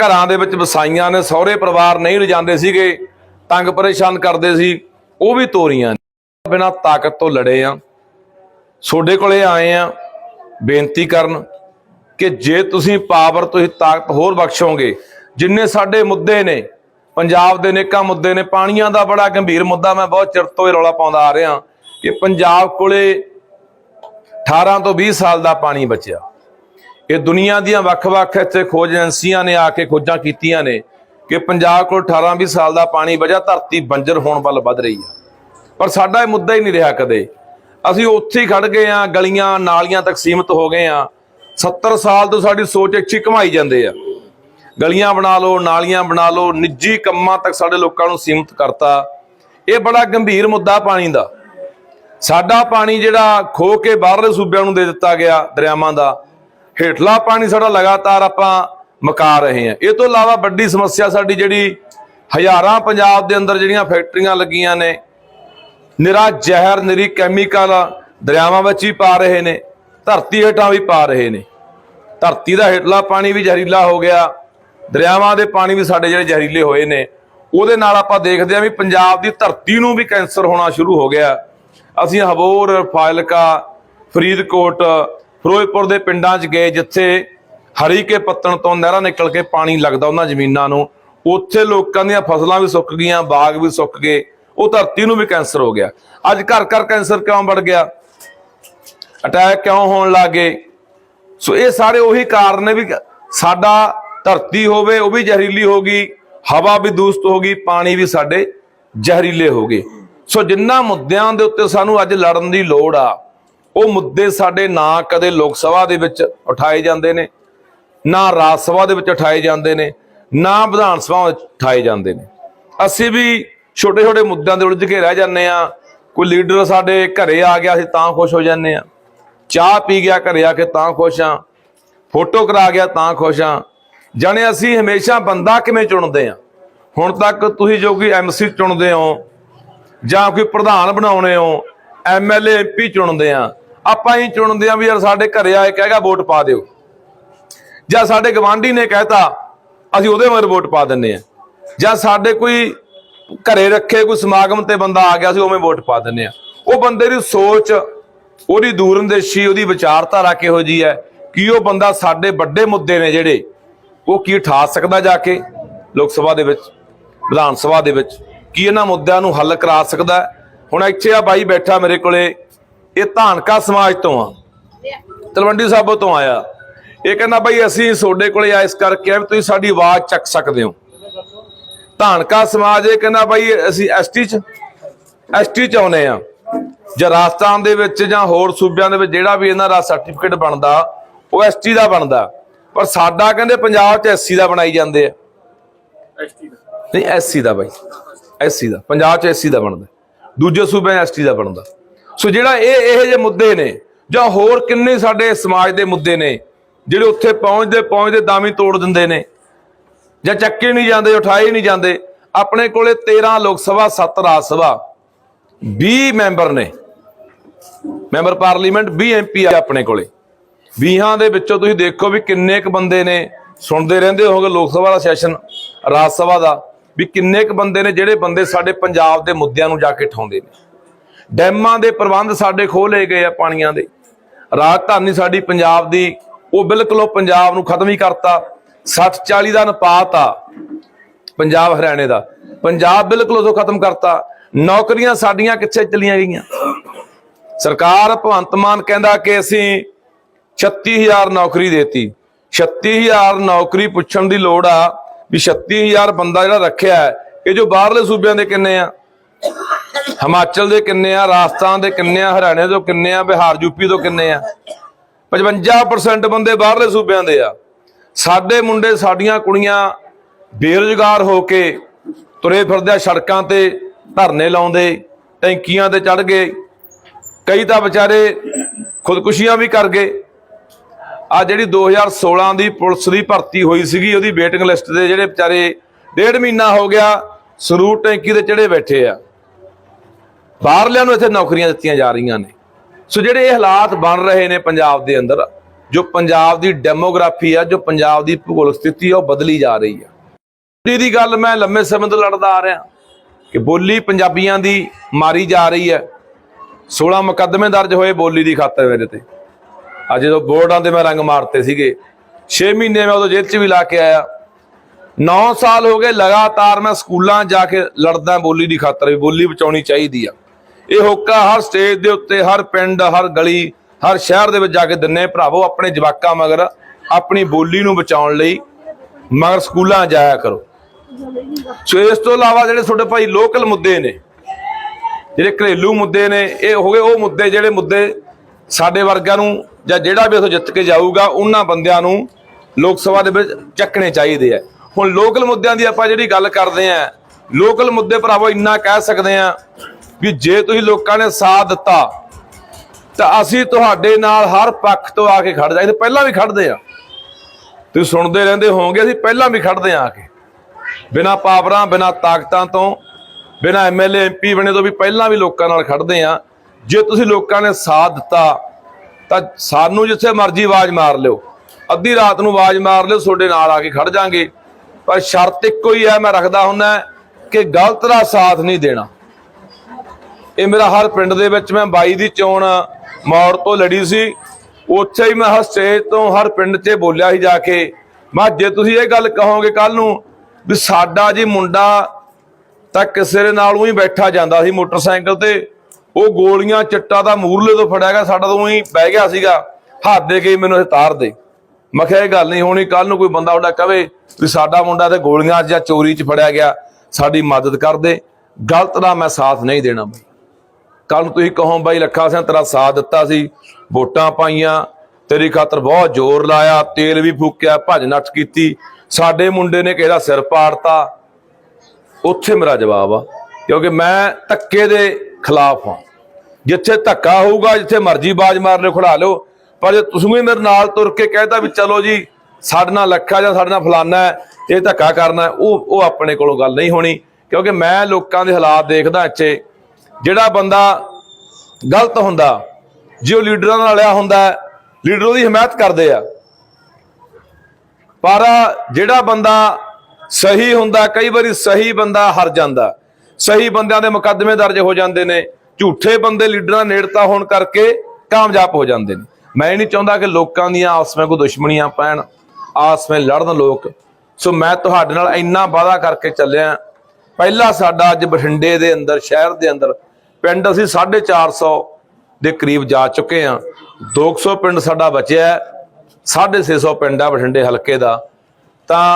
ਘਰਾਂ ਦੇ ਵਿੱਚ ਵਸਾਈਆਂ ਨੇ, ਸਹੁਰੇ ਪਰਿਵਾਰ ਨਹੀਂ ਲਿਜਾਂਦੇ ਸੀਗੇ, ਤੰਗ ਪਰੇਸ਼ਾਨ ਕਰਦੇ ਸੀ, ਉਹ ਵੀ ਤੋਰੀਆਂ ਬਿਨਾਂ ਤਾਕਤ ਤੋਂ ਲੜੇ ਆ। ਤੁਹਾਡੇ ਕੋਲੇ ਆਏ ਆ ਬੇਨਤੀ ਕਰਨ ਕਿ ਜੇ ਤੁਸੀਂ ਪਾਵਰ ਤੁਸੀਂ ਤਾਕਤ ਹੋਰ ਬਖਸ਼ੋਗੇ, ਜਿੰਨੇ ਸਾਡੇ ਮੁੱਦੇ ਨੇ, ਪੰਜਾਬ ਦੇ ਨੇਕਾਂ ਮੁੱਦੇ ਨੇ, ਪਾਣੀਆਂ ਦਾ ਬੜਾ ਗੰਭੀਰ ਮੁੱਦਾ ਮੈਂ ਬਹੁਤ ਚਿਰ ਤੋਂ ਇਹ ਰੌਲਾ ਪਾਉਂਦਾ ਆ ਰਿਹਾ ਕਿ ਪੰਜਾਬ ਕੋਲੇ 18 ਤੋਂ 20 ਸਾਲ ਦਾ ਪਾਣੀ ਬਚਿਆ। ਇਹ ਦੁਨੀਆ ਦੀਆਂ ਵੱਖ-ਵੱਖ ਇੱਥੇ ਖੋਜ ਏਜੰਸੀਆਂ ਨੇ ਆ ਕੇ ਖੋਜਾਂ ਕੀਤੀਆਂ ਨੇ ਕਿ ਪੰਜਾਬ ਕੋਲ 18-20 ਸਾਲ ਦਾ ਪਾਣੀ ਬਚਿਆ, ਧਰਤੀ ਬੰਜਰ ਹੋਣ ਵੱਲ ਵੱਧ ਰਹੀ ਆ। ਪਰ ਸਾਡਾ ਇਹ ਮੁੱਦਾ ਹੀ ਨਹੀਂ ਰਿਹਾ ਕਦੇ। ਅਸੀਂ ਉੱਥੇ ਹੀ ਖੜ ਗਏ ਆ ਗਲੀਆਂ ਨਾਲੀਆਂ ਤੱਕ ਸੀਮਿਤ ਹੋ ਗਏ ਆ 70 ਸਾਲ ਤੋਂ ਸਾਡੀ ਸੋਚ ਇੱਛੀ ਹੀ ਘਮਾਈ ਜਾਂਦੇ ਆ। ਗਲੀਆਂ ਬਣਾ ਲਓ, ਨਾਲੀਆਂ ਬਣਾ ਲਓ, ਨਿੱਜੀ ਕੰਮਾਂ ਤੱਕ ਸਾਡੇ ਲੋਕਾਂ ਨੂੰ ਸੀਮਿਤ ਕਰਤਾ। ਇਹ ਬੜਾ ਗੰਭੀਰ ਮੁੱਦਾ ਪਾਣੀ ਦਾ। ਸਾਡਾ ਪਾਣੀ ਜਿਹੜਾ ਖੋ ਕੇ ਬਾਹਰਲੇ ਸੂਬਿਆਂ ਨੂੰ ਦੇ ਦਿੱਤਾ ਗਿਆ ਦਰਿਆਵਾਂ ਦਾ, ਹੇਠਲਾ ਪਾਣੀ ਸਾਡਾ ਲਗਾਤਾਰ ਆਪਾਂ ਮਕਾ ਰਹੇ ਹਾਂ। ਇਹ ਤੋਂ ਇਲਾਵਾ ਵੱਡੀ ਸਮੱਸਿਆ ਸਾਡੀ ਜਿਹੜੀ ਹਜ਼ਾਰਾਂ ਪੰਜਾਬ ਦੇ ਅੰਦਰ ਜਿਹੜੀਆਂ ਫੈਕਟਰੀਆਂ ਲੱਗੀਆਂ ਨੇ ਨਿਰਾ ਜ਼ਹਿਰ, ਨਿਰੀ ਕੈਮੀਕਲ ਦਰਿਆਵਾਂ ਵਿੱਚ ਹੀ ਪਾ ਰਹੇ ਨੇ, ਧਰਤੀ ਹੇਠਾਂ ਵੀ ਪਾ ਰਹੇ ਨੇ। ਧਰਤੀ ਦਾ ਹੇਠਲਾ ਪਾਣੀ ਵੀ ਜ਼ਹਿਰੀਲਾ ਹੋ ਗਿਆ, ਦਰਿਆਵਾਂ ਦੇ ਪਾਣੀ ਵੀ ਸਾਡੇ ਜਿਹੜੇ ਜ਼ਹਿਰੀਲੇ ਹੋਏ ਨੇ। ਉਹਦੇ ਨਾਲ ਆਪਾਂ ਦੇਖਦੇ ਹਾਂ ਵੀ ਪੰਜਾਬ ਦੀ ਧਰਤੀ ਨੂੰ ਵੀ ਕੈਂਸਰ ਹੋਣਾ ਸ਼ੁਰੂ ਹੋ ਗਿਆ। ਅਸੀਂ ਹਬੋਰ, ਫਾਜ਼ਿਲਕਾ, ਫਰੀਦਕੋਟ, ਫਿਰੋਜ਼ਪੁਰ ਦੇ ਪਿੰਡਾਂ 'ਚ ਗਏ, ਜਿੱਥੇ ਹਰੀ ਕੇ ਪੱਤਣ ਤੋਂ ਨਹਿਰਾਂ ਨਿਕਲ ਕੇ ਪਾਣੀ ਲੱਗਦਾ ਉਹਨਾਂ ਜ਼ਮੀਨਾਂ ਨੂੰ। ਉੱਥੇ ਲੋਕਾਂ ਦੀਆਂ ਫਸਲਾਂ ਵੀ ਸੁੱਕ ਗਈਆਂ, ਬਾਗ ਵੀ ਸੁੱਕ ਗਏ। ਉਹ ਧਰਤੀ ਨੂੰ ਵੀ ਕੈਂਸਰ ਹੋ ਗਿਆ। ਅੱਜ ਘਰ ਘਰ ਕੈਂਸਰ ਕਿਉਂ ਵੱਧ ਗਿਆ? ਅਟੈਕ ਕਿਉਂ ਹੋਣ ਲੱਗੇ? ਸੋ ਇਹ ਸਾਰੇ ਉਹੀ ਕਾਰਨ ਨੇ ਵੀ ਸਾਡਾ ਧਰਤੀ ਹੋਵੇ, ਉਹ ਵੀ ਜ਼ਹਿਰੀਲੀ ਹੋ ਗਈ, ਹਵਾ ਵੀ ਦੂਸ਼ਿਤ ਹੋ ਗਈ, ਪਾਣੀ ਵੀ ਸਾਡੇ ਜ਼ਹਿਰੀਲੇ ਹੋ ਗਏ। ਸੋ ਜਿੰਨਾ ਮੁੱਦਿਆਂ ਦੇ ਉੱਤੇ ਸਾਨੂੰ ਅੱਜ ਲੜਨ ਦੀ ਲੋੜ ਆ, ਉਹ ਮੁੱਦੇ ਸਾਡੇ ਨਾ ਕਦੇ ਲੋਕ ਸਭਾ ਦੇ ਵਿੱਚ ਉਠਾਏ ਜਾਂਦੇ ਨੇ, ਨਾ ਰਾਜ ਸਭਾ ਦੇ ਵਿੱਚ ਉਠਾਏ ਜਾਂਦੇ ਨੇ, ਨਾ ਵਿਧਾਨ ਸਭਾ ਵਿੱਚ ਉਠਾਏ ਜਾਂਦੇ ਨੇ। ਅਸੀਂ ਵੀ ਛੋਟੇ ਛੋਟੇ ਮੁੱਦਿਆਂ ਦੇ ਉਲਝ ਕੇ ਰਹਿ ਜਾਂਦੇ ਆ ਕੋਈ ਲੀਡਰ ਸਾਡੇ ਘਰੇ ਆ ਗਿਆ, ਅਸੀਂ ਤਾਂ ਖੁਸ਼ ਹੋ ਜਾਂਦੇ ਆ ਚਾਹ ਪੀ ਗਿਆ ਘਰੇ ਆ ਕੇ ਤਾਂ ਖੁਸ਼ ਆ ਫੋਟੋ ਕਰਾ ਗਿਆ ਤਾਂ ਖੁਸ਼ ਆ ਜਾਣੇ ਅਸੀਂ ਹਮੇਸ਼ਾ ਬੰਦਾ ਕਿਵੇਂ ਚੁਣਦੇ ਆ ਹੁਣ ਤੱਕ ਤੁਸੀਂ ਜੋ ਕੋਈ ਐਮਸੀ ਚੁਣਦੇ ਹੋ, ਜਾਂ ਕੋਈ ਪ੍ਰਧਾਨ ਬਣਾਉਣੇ ਹੋ ਐਮਐਲਏ ਐਮਪੀ ਚੁਣਦੇ ਆ ਆਪਾਂ ਹੀ ਚੁਣਦੇ ਆ ਵੀ ਯਾਰ ਸਾਡੇ ਘਰੇ ਆਏ ਕਹੇਗਾ ਵੋਟ ਪਾ ਦਿਓ। ਜਾਂ ਸਾਡੇ ਗਵਾਂਢੀ ਨੇ ਕਹਿਤਾ, ਅਸੀਂ ਉਹਦੇ ਮਗਰ ਵੋਟ ਪਾ ਦਿੰਨੇ ਆ ਜਾਂ ਸਾਡੇ ਕੋਈ ਘਰੇ ਰੱਖੇ ਕੋਈ ਸਮਾਗਮ ਤੇ ਬੰਦਾ ਆ ਗਿਆ ਸੀ, ਉਵੇਂ ਵੋਟ ਪਾ ਦਿੰਨੇ ਆ। ਉਹ ਬੰਦੇ ਦੀ ਸੋਚ, ਉਹਦੀ ਦੂਰੰਦੇਸ਼ੀ, ਉਹਦੀ ਵਿਚਾਰਧਾਰਾ ਕਿਹੋ ਜੀ ਹੈ? ਕੀ ਉਹ ਬੰਦਾ ਸਾਡੇ ਵੱਡੇ ਮੁੱਦੇ ਨੇ ਜਿਹੜੇ, ਉਹ ਕੀ ਉਠਾ ਸਕਦਾ ਜਾ ਕੇ ਲੋਕ ਸਭਾ ਦੇ ਵਿੱਚ, ਵਿਧਾਨ ਸਭਾ ਦੇ ਵਿੱਚ? ਕੀ ਇਹਨਾਂ ਮੁੱਦਿਆਂ ਨੂੰ ਹੱਲ ਕਰਾ ਸਕਦਾ ਹੁਣ ਇੱਥੇ ਆ ਬਾਈ ਬੈਠਾ ਮੇਰੇ ਕੋਲੇ, ਇਹ ਧਾਨਕਾ ਸਮਾਜ ਤੋਂ ਆ। ਤਲਵੰਡੀ ਸਾਬੋ ਤੋਂ ਆਇਆ। ਇਹ ਕਹਿੰਦਾ, ਬਾਈ ਅਸੀਂ ਤੁਹਾਡੇ ਕੋਲੇ ਆ, ਇਸ ਕਰਕੇ ਆ ਵੀ ਤੁਸੀਂ ਸਾਡੀ ਆਵਾਜ਼ ਚੱਕ ਸਕਦੇ ਹੋ। ਧਾਨਕਾ ਸਮਾਜ ਇਹ ਕਹਿੰਦਾ ਬਾਈ ਅਸੀਂ ਐਸਟੀ ਚ ਐਸਟੀ ਚ ਆਉਨੇ ਆ ਜਾਂ ਰਾਜਸਥਾਨ ਦੇ ਵਿੱਚ ਜਾਂ ਹੋਰ ਸੂਬਿਆਂ ਦੇ ਵਿੱਚ ਜਿਹੜਾ ਵੀ ਇਹਨਾਂ ਦਾ ਸਰਟੀਫਿਕੇਟ ਬਣਦਾ ਉਹ ਐਸਟੀ ਦਾ ਬਣਦਾ। ਪਰ ਸਾਡਾ ਕਹਿੰਦੇ ਪੰਜਾਬ 'ਚ ਐਸਸੀ ਦਾ ਬਣਾਈ ਜਾਂਦੇ ਆ। ਐਸਟੀ ਦਾ। ਨਹੀਂ ਐਸਸੀ ਦਾ ਬਾਈ। ਐਸਸੀ ਦਾ। ਪੰਜਾਬ 'ਚ ਐਸਸੀ ਦਾ ਬਣਦਾ। ਦੂਜੇ ਸੂਬਿਆਂ ਐਸਟੀ ਦਾ ਬਣਦਾ। ਸੋ ਜਿਹੜਾ ਇਹ ਇਹੋ ਜਿਹੇ ਮੁੱਦੇ ਨੇ ਜਾਂ ਹੋਰ ਕਿੰਨੇ ਸਾਡੇ ਸਮਾਜ ਦੇ ਮੁੱਦੇ ਨੇ ਜਿਹੜੇ ਉੱਥੇ ਪਹੁੰਚਦੇ ਪਹੁੰਚਦੇ ਦਾਮੀ ਤੋੜ ਦਿੰਦੇ ਨੇ। ਜਾਂ ਚੱਕੇ ਨਹੀਂ ਜਾਂਦੇ, ਉਠਾਏ ਨਹੀਂ ਜਾਂਦੇ, ਆਪਣੇ ਕੋਲੇ 13 ਲੋਕ ਸਭਾ 7 ਰਾਜ ਸਭਾ। 20 ਮੈਂਬਰ ਨੇ। ਮੈਂਬਰ ਪਾਰਲੀਮੈਂਟ 20 ਐਮਪੀ ਆ ਆਪਣੇ ਕੋਲੇ। 20 ਦੇ ਵਿੱਚੋਂ ਤੁਸੀਂ ਦੇਖੋ ਵੀ ਕਿੰਨੇ ਕ ਬੰਦੇ ਨੇ, ਸੁਣਦੇ ਰਹਿੰਦੇ ਹੋਗੇ ਲੋਕ ਸਭਾ ਦਾ ਸੈਸ਼ਨ, ਰਾਜ ਸਭਾ ਦਾ, ਵੀ ਕਿੰਨੇ ਕ ਬੰਦੇ ਨੇ ਜਿਹੜੇ ਬੰਦੇ ਸਾਡੇ ਪੰਜਾਬ ਦੇ ਮੁੱਦਿਆਂ ਨੂੰ ਜਾ ਕੇ ਠਾਉਂਦੇ ਨੇ। ਡੈਮਾਂ ਦੇ ਪ੍ਰਬੰਧ ਸਾਡੇ ਖੋਹ ਲਏ ਗਏ ਆ ਪਾਣੀਆਂ ਦੇ। ਰਾਜਧਾਨੀ ਸਾਡੀ ਪੰਜਾਬ ਦੀ, ਉਹ ਬਿਲਕੁਲ ਉਹ ਪੰਜਾਬ ਨੂੰ ਖਤਮ ਹੀ ਕਰਤਾ। 60 40 ਦਾ ਅਨੁਪਾਤ ਆ ਪੰਜਾਬ ਹਰਿਆਣੇ ਦਾ। ਪੰਜਾਬ ਬਿਲਕੁਲ ਉਦੋਂ ਖਤਮ ਕਰਤਾ। ਨੌਕਰੀਆਂ ਸਾਡੀਆਂ ਕਿੱਥੇ ਚਲੀਆਂ ਗਈਆਂ? ਸਰਕਾਰ ਭਗਵੰਤ ਮਾਨ ਕਹਿੰਦਾ ਕਿ ਅਸੀਂ 36000 ਨੌਕਰੀ ਦੇਤੀ। 36000 ਨੌਕਰੀ ਪੁੱਛਣ ਦੀ ਲੋੜ ਆ ਵੀ 36000 ਬੰਦਾ ਜਿਹੜਾ ਰੱਖਿਆ ਹੈ, ਇਹ ਜੋ ਬਾਹਰਲੇ ਸੂਬਿਆਂ ਦੇ ਕਿੰਨੇ ਆ? ਹਿਮਾਚਲ ਦੇ ਕਿੰਨੇ ਆ? ਰਾਜਸਥਾਨ ਦੇ ਕਿੰਨੇ ਆ? ਹਰਿਆਣੇ ਤੋਂ ਕਿੰਨੇ ਆ? ਬਿਹਾਰ ਯੂਪੀ ਤੋਂ ਕਿੰਨੇ ਆ? 55% ਬੰਦੇ ਬਾਹਰਲੇ ਸੂਬਿਆਂ ਦੇ ਆ। ਸਾਡੇ ਮੁੰਡੇ ਸਾਡੀਆਂ ਕੁੜੀਆਂ ਬੇਰੁਜ਼ਗਾਰ ਹੋ ਕੇ ਤੁਰੇ ਫਿਰਦੇ ਸੜਕਾਂ ਤੇ ਧਰਨੇ ਲਾਉਂਦੇ, ਟੈਂਕੀਆਂ ਤੇ ਚੜ ਗਏ। ਕਈ ਤਾਂ ਵਿਚਾਰੇ ਖੁਦਕੁਸ਼ੀਆਂ ਵੀ ਕਰ ਗਏ। ਆ ਜਿਹੜੀ 2016 ਦੀ ਪੁਲਿਸ ਦੀ ਭਰਤੀ ਹੋਈ ਸੀਗੀ, ਉਹਦੀ ਵੇਟਿੰਗ ਲਿਸਟ ਦੇ ਜਿਹੜੇ ਵਿਚਾਰੇ ਡੇਢ ਮਹੀਨਾ ਹੋ ਗਿਆ ਸਰੂਰ ਟੈਂਕੀ ਤੇ ਚੜੇ ਬੈਠੇ ਆ। ਬਾਹਰਲਿਆਂ ਨੂੰ ਇੱਥੇ ਨੌਕਰੀਆਂ ਦਿੱਤੀਆਂ ਜਾ ਰਹੀਆਂ ਨੇ। ਸੋ ਜਿਹੜੇ ਇਹ ਹਾਲਾਤ ਬਣ ਰਹੇ ਨੇ ਪੰਜਾਬ ਦੇ ਅੰਦਰ ਜੋ ਪੰਜਾਬ ਦੀ ਡੈਮੋਗ੍ਰਾਫੀ ਆ, ਜੋ ਪੰਜਾਬ ਦੀ ਭੂਗੋਲਿਕ ਸਥਿਤੀ ਆ, ਉਹ ਬਦਲੀ ਜਾ ਰਹੀ ਆ। ਬੋਲੀ ਦੀ ਗੱਲ ਮੈਂ ਲੰਮੇ ਸਮੇਂ ਤੋਂ ਲੜਦਾ ਆ ਰਿਹਾ ਕਿ ਬੋਲੀ ਪੰਜਾਬੀਆਂ ਦੀ ਮਾਰੀ ਜਾ ਰਹੀ ਹੈ। 16 ਮੁਕੱਦਮੇ ਦਰਜ ਹੋਏ ਬੋਲੀ ਦੀ ਖਾਤਰ ਮੇਰੇ ਤੇ। ਅੱਜ ਜਦੋਂ ਬੋਰਡਾਂ ਤੇ ਮੈਂ ਰੰਗ ਮਾਰਤੇ ਸੀਗੇ 6 ਮਹੀਨੇ ਮੈਂ ਉਦੋਂ ਜੇਲ੍ਹ 'ਚ ਵੀ ਲਾ ਕੇ ਆਇਆ। 9 ਸਾਲ ਹੋ ਗਏ ਲਗਾਤਾਰ ਮੈਂ ਸਕੂਲਾਂ ਜਾ ਕੇ ਲੜਦਾ ਬੋਲੀ ਦੀ ਖਾਤਰ ਵੀ ਬੋਲੀ ਬਚਾਉਣੀ ਚਾਹੀਦੀ ਆ। ਇਹ ਹੋਕਾ ਹਰ ਸਟੇਜ ਦੇ ਉੱਤੇ, ਹਰ ਪਿੰਡ, ਹਰ ਗਲੀ ਹਰ ਸ਼ਹਿਰ ਦੇ ਵਿੱਚ ਜਾ ਕੇ ਦਿੰਨੇ ਭਰਾਵੋ, ਆਪਣੇ ਜਵਾਕਾਂ ਮਗਰ, ਆਪਣੀ ਬੋਲੀ ਨੂੰ ਬਚਾਉਣ ਲਈ ਮਗਰ ਸਕੂਲਾਂ ਜਾਇਆ ਕਰੋ। ਸੋ ਇਸ ਤੋਂ ਇਲਾਵਾ ਜਿਹੜੇ ਤੁਹਾਡੇ ਭਾਈ ਲੋਕਲ ਮੁੱਦੇ ਨੇ, ਜਿਹੜੇ ਘਰੇਲੂ ਮੁੱਦੇ ਨੇ, ਇਹ ਹੋ ਗਏ ਉਹ ਮੁੱਦੇ ਜਿਹੜੇ ਮੁੱਦੇ ਸਾਡੇ ਵਰਗਾਂ ਨੂੰ ਜਾਂ ਜਿਹੜਾ ਵੀ ਇਥੋਂ ਜਿੱਤ ਕੇ ਜਾਊਗਾ, ਉਹਨਾਂ ਬੰਦਿਆਂ ਨੂੰ ਲੋਕ ਸਭਾ ਦੇ ਵਿੱਚ ਚੱਕਣੇ ਚਾਹੀਦੇ ਆ। ਹੁਣ ਲੋਕਲ ਮੁੱਦਿਆਂ ਦੀ ਆਪਾਂ ਜਿਹੜੀ ਗੱਲ ਕਰਦੇ ਆ ਲੋਕਲ ਮੁੱਦੇ ਭਰਾਵੋ, ਇੰਨਾ ਕਹਿ ਸਕਦੇ ਆ ਵੀ ਜੇ ਤੁਸੀਂ ਲੋਕਾਂ ਨੇ ਸਾਥ ਦਿੱਤਾ ਤਾਂ ਅਸੀਂ ਤੁਹਾਡੇ ਨਾਲ ਹਰ ਪੱਖ ਤੋਂ ਆ ਕੇ ਖੜ ਜਾਈਏ ਪਹਿਲਾਂ ਵੀ ਖੜਦੇ ਆ ਤੁਸੀਂ ਸੁਣਦੇ ਰਹਿੰਦੇ ਹੋਵੋਗੇ, ਅਸੀਂ ਪਹਿਲਾਂ ਵੀ ਖੜਦੇ ਆ ਆ ਕੇ। ਬਿਨਾ ਪਾਵਰਾਂ, ਬਿਨਾ ਤਾਕਤਾਂ ਤੋਂ, ਬਿਨਾ ਐਮਐਲਏ ਐਮਪੀ ਬਣੇ ਤੋਂ ਵੀ ਪਹਿਲਾਂ ਵੀ ਲੋਕਾਂ ਨਾਲ ਖੜਦੇ ਆ ਜੇ ਤੁਸੀਂ ਲੋਕਾਂ ਨੇ ਸਾਥ ਦਿੱਤਾ, ਤਾਂ ਸਾਨੂੰ ਜਿੱਥੇ ਮਰਜ਼ੀ ਆਵਾਜ਼ ਮਾਰ ਲਿਓ। ਅੱਧੀ ਰਾਤ ਨੂੰ ਆਵਾਜ਼ ਮਾਰ ਲਿਓ, ਤੁਹਾਡੇ ਨਾਲ ਆ ਕੇ ਖੜ ਜਾਾਂਗੇ। ਪਰ ਸ਼ਰਤ ਇੱਕੋ ਹੀ ਹੈ, ਮੈਂ ਰੱਖਦਾ ਹੁੰਦਾ ਕਿ ਗਲਤ ਦਾ ਸਾਥ ਨਹੀਂ ਦੇਣਾ। ਇਹ ਮੇਰਾ ਹਰ ਪਿੰਡ ਦੇ ਵਿੱਚ ਮੈਂ ਬਾਈ ਦੀ ਚੋਣ ਮੌੜ ਤੋਂ ਲੜੀ ਸੀ। ਉੱਥੇ ਹੀ ਮੈਂ ਹਰ ਸਟੇਜ ਤੋਂ ਹਰ ਪਿੰਡ 'ਚ ਬੋਲਿਆ ਸੀ ਜਾ ਕੇ, ਮੈਂ, ਜੇ ਤੁਸੀਂ ਇਹ ਗੱਲ ਕਹੋਗੇ ਕੱਲ ਨੂੰ ਵੀ ਸਾਡਾ ਜੀ ਮੁੰਡਾ ਤਾਂ ਕਿਸੇ ਦੇ ਨਾਲ ਉਹੀ ਬੈਠਾ ਜਾਂਦਾ ਸੀ ਮੋਟਰਸਾਈਕਲ ਤੇ, ਉਹ ਗੋਲੀਆਂ, ਚਿੱਟਾ ਦਾ ਮੂਰਲੇ ਤੋਂ ਫੜਿਆ ਗਿਆ, ਸਾਡਾ ਤੋਂ ਉਹੀ ਬਹਿ ਗਿਆ ਸੀਗਾ, ਹੱਥ ਦੇ ਕੇ ਮੈਨੂੰ ਤਾਰ ਦੇ। ਮੈਂ ਕਿਹਾ, ਇਹ ਗੱਲ ਨਹੀਂ ਹੋਣੀ ਕੱਲ ਨੂੰ ਕੋਈ ਬੰਦਾ ਉਹਦਾ ਕਵੇ ਵੀ ਸਾਡਾ ਮੁੰਡਾ ਤੇ ਗੋਲੀਆਂ ਜਾਂ ਚੋਰੀ 'ਚ ਫੜਿਆ ਗਿਆ, ਸਾਡੀ ਮਦਦ ਕਰ ਦੇ। ਗਲਤ ਦਾ ਮੈਂ ਸਾਥ ਨਹੀਂ ਦੇਣਾ ਬਈ। ਕੱਲ ਨੂੰ ਤੁਸੀਂ ਕਹੋ ਬਾਈ ਲੱਖਾ ਸਿੰਘ ਤੇਰਾ ਸਾਥ ਦਿੱਤਾ ਸੀ ਵੋਟਾਂ ਪਾਈਆਂ ਤੇਰੀ ਖਾਤਰ ਬਹੁਤ ਜ਼ੋਰ ਲਾਇਆ ਤੇਲ ਵੀ ਫੂਕਿਆ ਭੱਜ ਨੱਠ ਕੀਤੀ। ਸਾਡੇ ਮੁੰਡੇ ਨੇ ਕਿਹੜਾ ਸਿਰ ਪਾੜਤਾ? ਉੱਥੇ ਮੇਰਾ ਜਵਾਬ ਆ ਕਿਉਂਕਿ ਮੈਂ ਧੱਕੇ ਦੇ ਖਿਲਾਫ ਹਾਂ। ਜਿੱਥੇ ਧੱਕਾ ਹੋਊਗਾ ਜਿੱਥੇ ਮਰਜ਼ੀ ਬਾਜ ਮਾਰ ਲਿਓ ਖੜਾ ਲਿਓ ਪਰ ਜੇ ਤੁਸੀਂ ਵੀ ਮੇਰੇ ਨਾਲ ਤੁਰ ਕੇ ਕਹਿਤਾ ਵੀ ਚਲੋ ਜੀ ਸਾਡੇ ਨਾਲ ਲੱਖਾ ਜਾਂ ਸਾਡੇ ਨਾਲ ਫਲਾਨਾ ਹੈ, ਇਹ ਧੱਕਾ ਕਰਨਾ ਉਹ ਉਹ ਆਪਣੇ ਕੋਲੋਂ ਗੱਲ ਨਹੀਂ ਹੋਣੀ ਕਿਉਂਕਿ ਮੈਂ ਲੋਕਾਂ ਦੇ ਹਾਲਾਤ ਦੇਖਦਾ ਇੱਥੇ। ਜਿਹੜਾ ਬੰਦਾ ਗਲਤ ਹੁੰਦਾ, ਜੇ ਉਹ ਲੀਡਰਾਂ ਨਾਲ ਰਲਿਆ ਹੁੰਦਾ ਲੀਡਰ ਉਹਦੀ ਹਮਾਇਤ ਕਰਦੇ ਆ। ਪਰ ਜਿਹੜਾ ਬੰਦਾ ਸਹੀ ਹੁੰਦਾ ਕਈ ਵਾਰੀ ਸਹੀ ਬੰਦਾ ਹਰ ਜਾਂਦਾ। ਸਹੀ ਬੰਦਿਆਂ ਦੇ ਮੁਕੱਦਮੇ ਦਰਜ ਹੋ ਜਾਂਦੇ ਨੇ, ਝੂਠੇ ਬੰਦੇ ਲੀਡਰਾਂ ਨੇੜਤਾ ਹੋਣ ਕਰਕੇ ਕਾਮਯਾਬ ਹੋ ਜਾਂਦੇ ਨੇ। ਮੈਂ ਇਹ ਨਹੀਂ ਚਾਹੁੰਦਾ ਕਿ ਲੋਕਾਂ ਦੀਆਂ ਆਪਸ ਵਿੱਚ ਕੋਈ ਦੁਸ਼ਮਣੀਆਂ ਪੈਣ ਆਪਸ ਵਿੱਚ ਲੜਨ ਲੋਕ। ਸੋ ਮੈਂ ਤੁਹਾਡੇ ਨਾਲ ਇੰਨਾ ਵਾਅਦਾ ਕਰਕੇ ਚੱਲਿਆ। ਪਹਿਲਾ ਸਾਡਾ ਅੱਜ ਬਠਿੰਡੇ ਦੇ ਅੰਦਰ, ਸ਼ਹਿਰ ਦੇ ਅੰਦਰ ਪਿੰਡ ਅਸੀਂ 450 ਦੇ ਕਰੀਬ ਜਾ ਚੁੱਕੇ ਹਾਂ। 200 ਪਿੰਡ ਸਾਡਾ ਬਚਿਆ ਹੈ। 650 ਪਿੰਡ ਆ ਬਠਿੰਡੇ ਹਲਕੇ ਦਾ। ਤਾਂ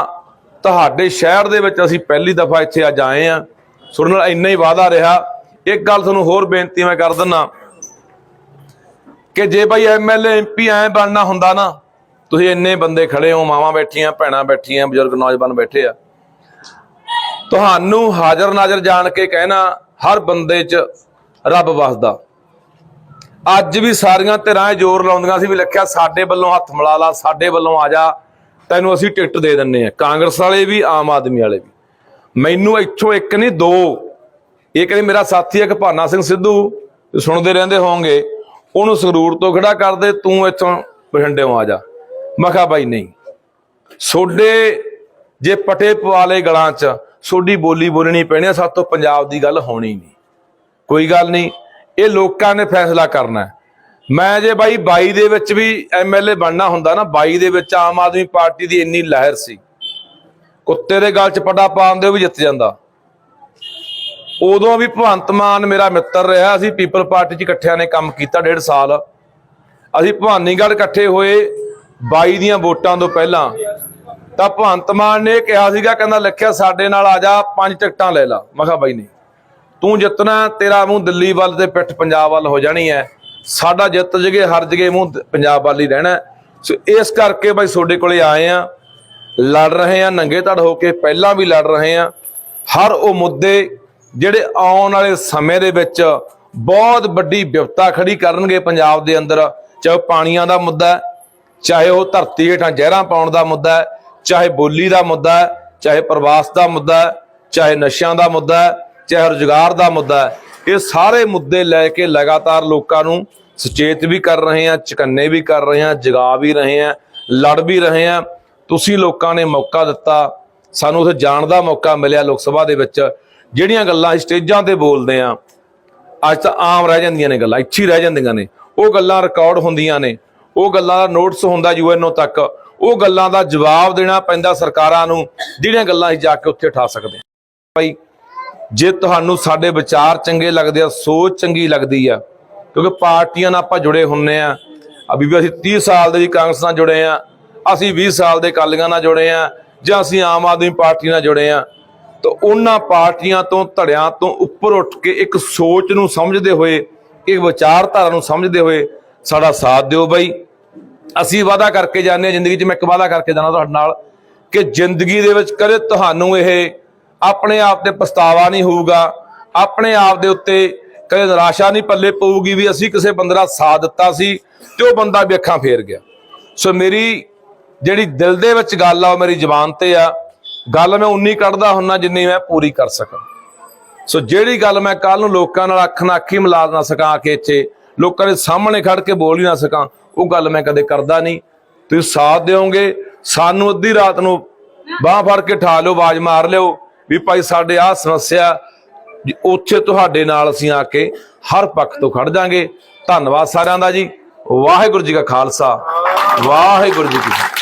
ਤੁਹਾਡੇ ਸ਼ਹਿਰ ਦੇ ਵਿੱਚ ਅਸੀਂ ਪਹਿਲੀ ਦਫਾ ਇੱਥੇ ਅੱਜ ਆਏ ਆ ਤੁਹਾਡੇ ਨਾਲ ਇੰਨਾ ਹੀ ਵਾਅਦਾ ਰਿਹਾ। ਇੱਕ ਗੱਲ ਤੁਹਾਨੂੰ ਹੋਰ ਬੇਨਤੀ ਮੈਂ ਕਰ ਦਿੰਨਾ ਕਿ ਜੇ ਭਾਈ ਐਮਐਲਏ ਐਮਪੀ ਐ ਬਣਨਾ ਹੁੰਦਾ ਨਾ, ਤੁਸੀਂ ਇੰਨੇ ਬੰਦੇ ਖੜੇ ਹੋ, ਮਾਵਾਂ ਬੈਠੀਆਂ, ਭੈਣਾਂ ਬੈਠੀਆਂ, ਬਜ਼ੁਰਗ ਨੌਜਵਾਨ ਬੈਠੇ ਆ। ਤੁਹਾਨੂੰ ਹਾਜ਼ਰ ਨਾਜ਼ਰ ਜਾਣ ਕੇ ਕਹਿਣਾ, ਹਰ ਬੰਦੇ 'ਚ ਰੱਬ ਵਸਦਾ। ਅੱਜ ਵੀ ਸਾਰੀਆਂ ਧਿਰਾਂ ਇਹ ਜ਼ੋਰ ਲਾਉਂਦੀਆਂ ਸੀ ਵੀ ਲਿਖਿਆ, ਸਾਡੇ ਵੱਲੋਂ ਹੱਥ ਮਿਲਾ ਲਾ, ਸਾਡੇ ਵੱਲੋਂ ਆ ਜਾ। ਤੈਨੂੰ ਅਸੀਂ ਟਿਕਟ ਦੇ ਦਿੰਨੇ ਆ ਕਾਂਗਰਸ ਵਾਲੇ ਵੀ, ਆਮ ਆਦਮੀ ਵਾਲੇ ਵੀ। ਮੈਨੂੰ ਇੱਥੋਂ ਇੱਕ ਨਹੀਂ, ਦੋ। ਇਹ ਕਹਿੰਦੇ, ਮੇਰਾ ਸਾਥੀ ਇੱਕ ਭਾਨਾ ਸਿੰਘ ਸਿੱਧੂ ਸੁਣਦੇ ਰਹਿੰਦੇ ਹੋਵੋਗੇ ਉਹਨੂੰ ਸੰਗਰੂਰ ਤੋਂ ਖੜਾ ਕਰਦੇ ਤੂੰ ਇੱਥੋਂ ਬਠਿੰਡੇੋਂ ਆ ਜਾ। ਮੈਂ ਕਿਹਾ, ਬਾਈ ਨਹੀਂ। ਸੋਡੇ ਜੇ ਪਟੇ ਪਵਾਲੇ ਗਲਾਂ 'ਚ, ਸੋਡੀ ਬੋਲੀ ਬੋਲਣੀ ਪੈਣੀ ਆ ਸਾਤੋਂ ਪੰਜਾਬ ਦੀ ਗੱਲ ਹੋਣੀ ਨਹੀਂ। ਕੋਈ ਗੱਲ ਨਹੀਂ, ਇਹ ਲੋਕਾਂ ਨੇ ਫੈਸਲਾ ਕਰਨਾ ਹੈ। ਮੈਂ ਜੇ ਬਾਈ 22 ਦੇ ਵਿੱਚ ਵੀ ਐਮਐਲਏ ਬਣਨਾ ਹੁੰਦਾ ਨਾ 22 ਦੇ ਵਿੱਚ ਆਮ ਆਦਮੀ ਪਾਰਟੀ ਦੀ ਇੰਨੀ ਲਹਿਰ ਸੀ। ਕੁੱਤੇ ਦੇ ਗਲ 'ਚ ਪਟਾ ਪਾਉਣ ਦੇ ਉਹ ਵੀ ਜਿੱਤ ਜਾਂਦਾ। ਉਦੋਂ ਵੀ ਭਗਵੰਤ ਮਾਨ ਮੇਰਾ ਮਿੱਤਰ ਰਿਹਾ, ਅਸੀਂ ਪੀਪਲ ਪਾਰਟੀ 'ਚ ਇਕੱਠਿਆਂ ਨੇ ਕੰਮ ਕੀਤਾ ਡੇਢ ਸਾਲ। ਅਸੀਂ ਭਵਾਨੀਗੜ੍ਹ ਇਕੱਠੇ ਹੋਏ 22 ਦੀਆਂ ਵੋਟਾਂ ਤੋਂ ਪਹਿਲਾਂ। ਤਾਂ ਭਗਵੰਤ ਮਾਨ ਨੇ ਇਹ ਕਿਹਾ ਸੀਗਾ, ਕਹਿੰਦਾ, ਲਿਖਿਆ ਸਾਡੇ ਨਾਲ ਆ ਜਾ, ਪੰਜ ਟਿਕਟਾਂ ਲੈ ਲਾ। ਮੈਂ ਕਿਹਾ, ਬਾਈ, ਨਹੀਂ। ਤੂੰ ਜਿੱਤਣਾ, ਤੇਰਾ ਮੂੰਹ ਦਿੱਲੀ ਵੱਲ ਤੇ ਪਿੱਠ ਪੰਜਾਬ ਵੱਲ ਹੋ ਜਾਣੀ ਹੈ ਸਾਡਾ ਜਿੱਤ ਜਗੇ, ਹਰ ਜਗੇ ਮੂੰਹ ਪੰਜਾਬ ਵੱਲ ਹੀ ਰਹਿਣਾ ਸੋ ਇਸ ਕਰਕੇ ਬਾਈ ਤੁਹਾਡੇ ਕੋਲੇ ਆਏ ਆ। ਲੜ ਰਹੇ ਆ, ਨੰਗੇ ਧੜ ਹੋ ਕੇ ਪਹਿਲਾਂ ਵੀ ਲੜ ਰਹੇ ਆ। ਹਰ ਉਹ ਮੁੱਦੇ ਜਿਹੜੇ ਆਉਣ ਵਾਲੇ ਸਮੇਂ ਦੇ ਵਿੱਚ ਬਹੁਤ ਵੱਡੀ ਵਿਪਤਾ ਖੜੀ ਕਰਨਗੇ ਪੰਜਾਬ ਦੇ ਅੰਦਰ। ਚਾਹੇ ਉਹ ਪਾਣੀਆਂ ਦਾ ਮੁੱਦਾ ਚਾਹੇ ਉਹ ਧਰਤੀ ਹੇਠਾਂ ਜ਼ਹਿਰਾਂ ਪਾਉਣ ਦਾ ਮੁੱਦਾ ਹੈ ਚਾਹੇ ਬੋਲੀ ਦਾ ਮੁੱਦਾ ਹੈ ਚਾਹੇ ਪ੍ਰਵਾਸ ਦਾ ਮੁੱਦਾ ਹੈ ਚਾਹੇ ਨਸ਼ਿਆਂ ਦਾ ਮੁੱਦਾ ਹੈ ਚਾਹੇ ਰੁਜ਼ਗਾਰ ਦਾ ਮੁੱਦਾ ਹੈ। ਇਹ ਸਾਰੇ ਮੁੱਦੇ ਲੈ ਕੇ ਲਗਾਤਾਰ ਲੋਕਾਂ ਨੂੰ ਸੁਚੇਤ ਵੀ ਕਰ ਰਹੇ ਆ ਚਕੰਨੇ ਵੀ ਕਰ ਰਹੇ ਆ ਜਗਾ ਵੀ ਰਹੇ ਆ ਲੜ ਵੀ ਰਹੇ ਆ ਤੁਸੀਂ ਲੋਕਾਂ ਨੇ ਮੌਕਾ ਦਿੱਤਾ। ਸਾਨੂੰ ਉੱਥੇ ਜਾਣ ਦਾ ਮੌਕਾ ਮਿਲਿਆ ਲੋਕ ਸਭਾ ਦੇ ਵਿੱਚ। ਜਿਹੜੀਆਂ ਗੱਲਾਂ ਅਸੀਂ ਸਟੇਜਾਂ ਤੇ ਬੋਲਦੇ ਆ ਅੱਜ ਤਾਂ ਆਮ ਰਹਿ ਜਾਂਦੀਆਂ ਨੇ ਗੱਲਾਂ ਇੱਛੀ ਰਹਿ ਜਾਂਦੀਆਂ ਨੇ। ਉਹ ਗੱਲਾਂ ਰਿਕਾਰਡ ਹੁੰਦੀਆਂ ਨੇ। ਉਹ ਗੱਲਾਂ ਦਾ ਨੋਟਿਸ ਹੁੰਦਾ ਯੂਐਨਓ ਤੱਕ। ਉਹ ਗੱਲਾਂ ਦਾ ਜਵਾਬ ਦੇਣਾ ਪੈਂਦਾ ਸਰਕਾਰਾਂ ਨੂੰ, ਜਿਹੜੀਆਂ ਗੱਲਾਂ ਅਸੀਂ ਜਾ ਕੇ ਉੱਥੇ ਉਠਾ ਸਕਦੇ ਹਾਂ। ਭਾਈ ਜੇ ਤੁਹਾਨੂੰ ਸਾਡੇ ਵਿਚਾਰ ਚੰਗੇ ਲੱਗਦੇ ਆ, ਸੋਚ ਚੰਗੀ ਲੱਗਦੀ ਆ, ਕਿਉਂਕਿ ਪਾਰਟੀਆਂ ਨਾਲ ਆਪਾਂ ਜੁੜੇ ਹੁੰਨੇ ਆ। ਅਭੀ ਵੀ ਅਸੀਂ 30 ਸਾਲ ਦੇ ਜੀ ਕਾਂਗਰਸ ਨਾਲ ਜੁੜੇ ਆ। ਅਸੀਂ 20 ਸਾਲ ਦੇ ਕਾਲੀਆਂ ਨਾਲ ਜੁੜੇ ਆ ਜਾਂ ਅਸੀਂ ਆਮ ਆਦਮੀ ਪਾਰਟੀ ਨਾਲ ਜੁੜੇ ਆ। ਤਾਂ ਉਹਨਾਂ ਪਾਰਟੀਆਂ ਤੋਂ, ਧੜਿਆਂ ਤੋਂ ਉੱਪਰ ਉੱਠ ਕੇ ਇੱਕ ਸੋਚ ਨੂੰ ਸਮਝਦੇ ਹੋਏ, ਇੱਕ ਵਿਚਾਰਧਾਰਾ ਨੂੰ ਸਮਝਦੇ ਹੋਏ ਸਾਡਾ ਸਾਥ ਦਿਓ ਬਾਈ। ਅਸੀਂ ਵਾਅਦਾ ਕਰਕੇ ਜਾਂਦੇ ਹਾਂ ਜ਼ਿੰਦਗੀ 'ਚ ਮੈਂ ਇੱਕ ਵਾਅਦਾ ਕਰਕੇ ਜਾਣਾ ਤੁਹਾਡੇ ਨਾਲ ਕਿ ਜ਼ਿੰਦਗੀ ਦੇ ਵਿੱਚ ਕਦੇ ਤੁਹਾਨੂੰ ਇਹ ਆਪਣੇ ਆਪ ਤੇ ਪਛਤਾਵਾ ਨਹੀਂ ਹੋਊਗਾ, ਆਪਣੇ ਆਪ ਦੇ ਉੱਤੇ ਕਦੇ ਨਿਰਾਸ਼ਾ ਨਹੀਂ ਪੱਲੇ ਪਊਗੀ ਵੀ ਅਸੀਂ ਕਿਸੇ ਬੰਦੇ ਦਾ ਸਾਥ ਦਿੱਤਾ ਸੀ ਤੇ ਉਹ ਬੰਦਾ ਵੀ ਅੱਖਾਂ ਫੇਰ ਗਿਆ। ਸੋ ਮੇਰੀ ਜਿਹੜੀ ਦਿਲ ਦੇ ਵਿੱਚ ਗੱਲ ਆ, ਉਹ ਮੇਰੀ ਜ਼ੁਬਾਨ ਤੇ ਆ। ਗੱਲ ਮੈਂ ਉਨੀ ਕੱਢਦਾ ਹੁੰਨਾ ਜਿੰਨੀ ਮੈਂ ਪੂਰੀ ਕਰ ਸਕਾਂ। ਸੋ ਜਿਹੜੀ ਗੱਲ ਮੈਂ ਕੱਲ ਨੂੰ ਲੋਕਾਂ ਨਾਲ ਅੱਖ ਨਾਲ ਅੱਖੀ ਮਿਲਾ ਨਾ ਸਕਾਂ ਕਿ ਇੱਥੇ ਲੋਕਾਂ ਦੇ ਸਾਹਮਣੇ ਖੜ ਕੇ ਬੋਲ ਹੀ ਨਾ ਸਕਾਂ, ਉਹ ਗੱਲ ਮੈਂ ਕਦੇ ਕਰਦਾ ਨਹੀਂ। ਤੁਸੀਂ ਸਾਥ ਦਿਓਗੇ, ਸਾਨੂੰ ਅੱਧੀ ਰਾਤ ਨੂੰ ਬਾਹ ਫੜ ਕੇ ਠਾ ਲਿਓ, ਆਵਾਜ਼ ਮਾਰ ਲਿਓ। ਵੀ ਭਾਈ ਸਾਡੇ ਆਹ ਸਮੱਸਿਆ ਜੀ ਉੱਥੇ ਤੁਹਾਡੇ ਨਾਲ ਅਸੀਂ ਆ ਕੇ ਹਰ ਪੱਖ ਤੋਂ ਖੜ ਜਾਾਂਗੇ। ਧੰਨਵਾਦ ਸਾਰਿਆਂ ਦਾ ਜੀ। ਵਾਹਿਗੁਰੂ ਜੀ ਕਾ ਖਾਲਸਾ। ਵਾਹਿਗੁਰੂ ਜੀ ਕੀ ਫਤਿਹ।